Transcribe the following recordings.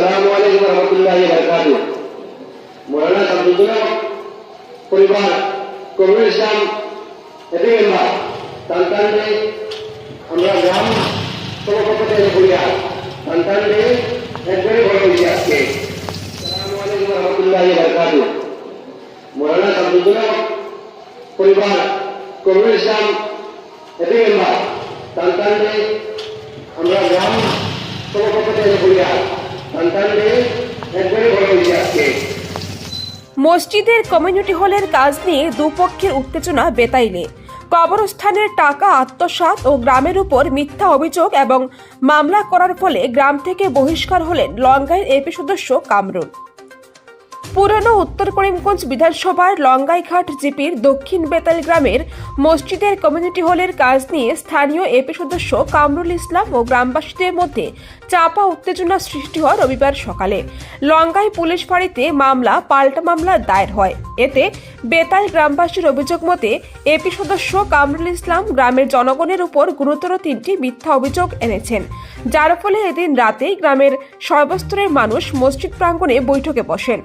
আসসালামু আলাইকুম রহমতুল্লাহি বারাকাতুহু। মৌলানা শামসুদ্দৌলা পরিবার কবির ইসলাম এটি মেম্বার সন্তানটি আমরা গ্রাম সভাপতি থেকে করিয়া সন্তানটি একবারই বড় হয়েছে আজকে। আসসালামু আলাইকুম রহমতুল্লাহি বারাকাতুহু। মৌলানা শামসুদ্দৌলা পরিবার কবির ইসলাম এটি মেম্বার সন্তানটি আমরা গ্রাম সভাপতি থেকে করিয়া মসজিদের কমিউনিটি হলের কাজ নিয়ে দুপক্ষের উত্তেজনা বেতাইলে। কবরস্থানের টাকা আত্মসাত ও গ্রামের উপর মিথ্যা অভিযোগ এবং মামলা করার ফলে গ্রাম থেকে বহিষ্কার হলেন লঙ্গাইয়ের এপি সদস্য কামরুল। পুরনো উত্তর করিমগঞ্জ বিধানসভার লঙ্গাইঘাট জিপির দক্ষিণ বেতাল গ্রামের মসজিদের কমিউনিটি হলের কাজ নিয়ে স্থানীয় এপি সদস্য কামরুল ইসলাম ও গ্রামবাসীদের মধ্যে চাপা উত্তেজনা সৃষ্টি হয় রবিবার সকালে। লঙ্গাই পুলিশ ফাঁড়িতে মামলা, পাল্টা মামলা দায়ের হয়। এতে বেতাল গ্রামবাসীর অভিযোগ মতে, এপি সদস্য কামরুল ইসলাম গ্রামের জনগণের উপর গুরুতর তিনটি মিথ্যা অভিযোগ এনেছেন। যার ফলে এদিন রাতেই গ্রামের সর্বস্তরের মানুষ মসজিদ প্রাঙ্গণে বৈঠকে বসেন।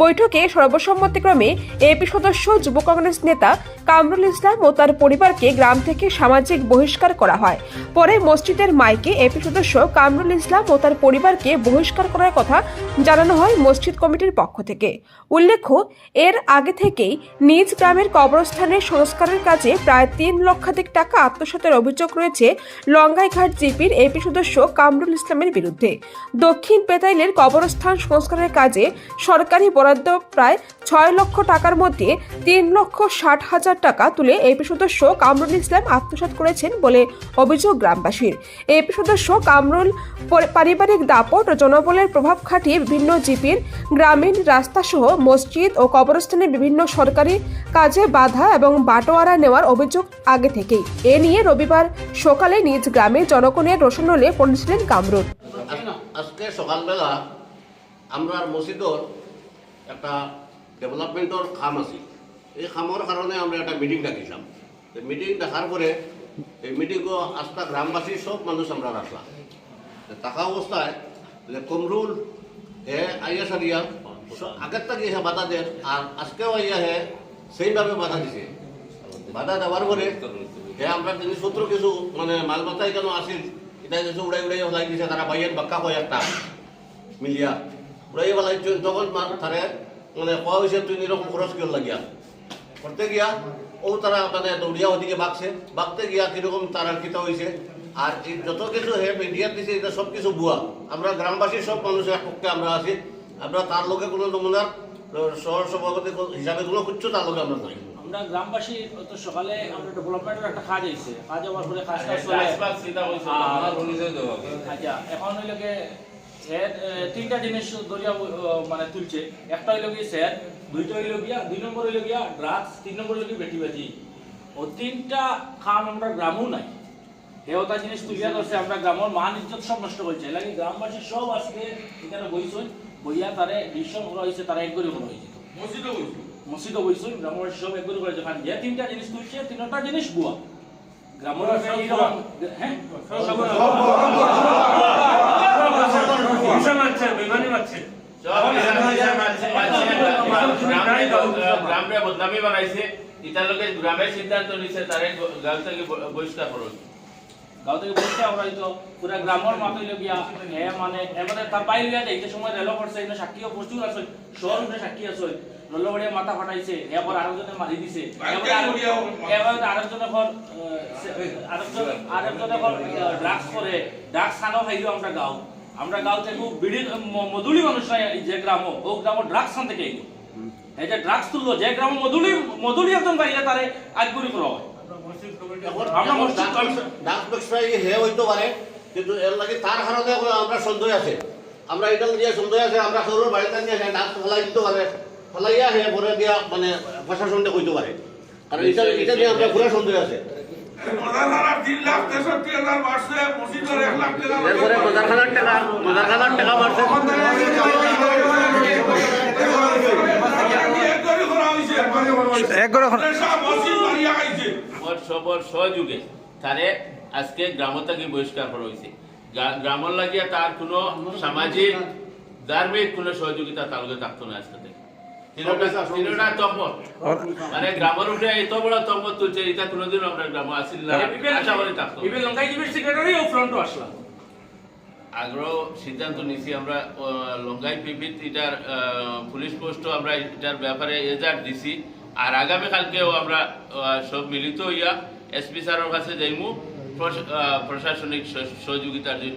বৈঠকে সর্বসম্মতিক্রমে এপি সদস্য যুব কংগ্রেস নেতা কামরুল ইসলাম ও তার পরিবারকে গ্রাম থেকে সামাজিক বহিষ্কার করা হয়। পরে মসজিদের মাইকে এপি সদস্য কামরুল ইসলাম ও তার পরিবারকে বহিষ্কার করার কথা জানানো হয় মসজিদ কমিটির পক্ষ থেকে। উল্লেখ্য, এর আগে থেকেই নিজ গ্রামের কবরস্থানের সংস্কারের কাজে প্রায় তিন লক্ষাধিক টাকা আত্মসাতের অভিযোগ রয়েছে লঙ্গাইঘাট জিপির এপি সদস্য কামরুল ইসলামের বিরুদ্ধে। দক্ষিণ পেতাইলের কবরস্থান সংস্কারের কাজে সরকারি বরাদ্দ প্রায় ছয় লক্ষ টাকার মধ্যে তিন লক্ষ ষাট হাজার টাকা তুলে এপি সদস্য কামরুল ইসলাম আত্মসাত করেছেন বলে অভিযোগ গ্রামবাসীর। এপি সদস্য কামরুল পারিবারিক দাপট ও জনবলের প্রভাব খাটিয়ে বিভিন্ন জিপির গ্রামীণ রাস্তাসহ মসজিদ ও কবরস্থানের বিভিন্ন সরকারি কাজে বাধা এবং বাটোয়ারা নেওয়ার অভিযোগ আগে থেকেই। এ নিয়ে রবিবার সকালে নিজ গ্রামে জনগণের রোশনলে পৌঁছলেন কামরুল। আজ- আজকে সকালবেলা আমরা মসজিদর একটা ডেভেলপমেন্টর খাম আছে। এই খামর কারণে আমরা একটা মিটিং ডাকিছিলাম। মিটিং দেখার পরে এই মিটিংও আস্থা গ্রামবাসী সব মানুষ আমরা রাখলাম থাকা অবস্থায় কমরুল হে আইয়া সারিয়া আগের থেকে বাধা দেন আর আজকেও আইয়া হে সেইভাবে বাধা দিছে বাধা দেওয়ার পরে হে আমরা জিনিসপত্র কিছু মানে মাল মাথায় কেন আসিল এটা কিছু উড়াই উড়াই হলাই দিছে তারা বাইয়ের বাক্কা হয় একটা মিলিয়া উড়াই হলাই যখন তারে মানে কোয়া হয়েছে তুই এরকম খরচ কিয় লাগিয়া করতে গিয়া ও তারা মানে দৌড়িয়া ওদিকে বাগছে বাগতে গিয়া কীরকম তারা কিতা হয়েছে আর যত কিছু হে মিডিয়ার দিছে এটা সব কিছু বুয়া আমরা গ্রামবাসী সব মানুষের পক্ষে আমরা আছি আমরা তার লোকে কোনো নমুনার শহর সভাপতি হিসাবে কোনো কিচ্ছু তার লোকে আমরা নাই আমরা গ্রামবাসী তো সকালে আমরা ডেভেলপমেন্টের একটা কাজ হয়েছে। কাজ হওয়ার পরে কাজটা আচ্ছা এখন হইল গিয়ে তিনটা জিনিস দরিয়া মানে তুলছে। একটা হইল গিয়ে স্যার দুইটা হইল গিয়া দুই নম্বর হইল গিয়া ড্রাগস তিন নম্বর হইল গিয়ে ও তিনটা খাম আমরা গ্রামও নাই। হেওতা জিনিস তুলিয়া করছে আমরা গ্রামের মান ইজ্জত সব নষ্ট করছে। লাগে গ্রামবাসী সব আজকে এখানে বইছেন বইয়া তারে ডিসিশন করা হয়েছে তারা এক করে করা হয়েছে মসজিদও বইছেন গ্রামের সব এক করে করেছে কারণ যে তিনটা জিনিস তুলছে তিনটা জিনিস বুয়া গ্রামের হ্যাঁ? গ্রামে বদনামি বানাইছে। ইতালোকে গ্রামের সিদ্ধান্ত নিছে তারে থেকে বহিষ্কার করুন গাঁও থেকে বলছে আমরা হয়তো পুরা গ্রামের মাথায় গিয়া হে মানে এবারে তার বাইরে গিয়া যাইতে সময় রেল করছে এনে সাক্ষীও প্রচুর আছে শহর উপরে সাক্ষী আছে। রল্লবাড়িয়া মাথা ফাটাইছে এবার আরেকজনে মারি দিছে। এবারে আরেকজনে ঘর আরেকজন আরেকজনে ঘর ড্রাগস করে ড্রাগস খানো খাইও আমরা গাঁও আমরা গাঁও থেকে বিড়ি মধুলি মানুষ যে গ্রাম ও গ্রাম ড্রাগস খান থেকে আইলো এই যে ড্রাগস তুললো যে গ্রাম মধুলি মধুলি একজন পাইলে তারে আজগুড়ি করা হয়। আমরা মসজিদ ডাক ব্যবসায়ী হে হইতে পারে কিন্তু এর লাগে তার কারণে আমরা সন্দেহ আছে আমরা এটা দিয়ে সন্দেহ আছে আমরা সরুর বাড়িতে নিয়ে ডাক ফেলাই দিতে পারে ফেলাইয়া দিয়া মানে প্রশাসনটা কইতে পারে কারণ এটা এটা নিয়ে আমরা পুরো সন্দেহ আছে এক লাখ টাকা এরপরে মজারখানার টাকা মারছে মসজিদ বাড়িয়া ওর সবর সহযোগে তারে আজকে গ্রাম থেকে বহিষ্কার করা হয়েছে গ্রা- গ্রামের লাগিয়ে তার কোনো সামাজিক ধার্মিক কোনো সহযোগিতা তালুকে থাকতো না আজকে মানে গ্রামের উপরে এত বড় তম্বত তুলছে এটা কোনোদিন আমরা গ্রাম আসিল না। আশা করি থাকতো না। ইভেন লঙ্কাই জিবির সেক্রেটারি ও ফ্রন্টও আসলাম। আগ্রহ সিদ্ধান্ত নিছি আমরা লঙ্গাই পিপিত এটার আহ, পুলিশ পোস্টও আমরা এটার ব্যাপারে এজার দিছি। আর আগামী কালকেও আমরা সব মিলিত হইয়া এসপি স্যারের কাছে যাইমু প্রশ- প্রশাসনিক সহ- সহযোগিতার জন্য।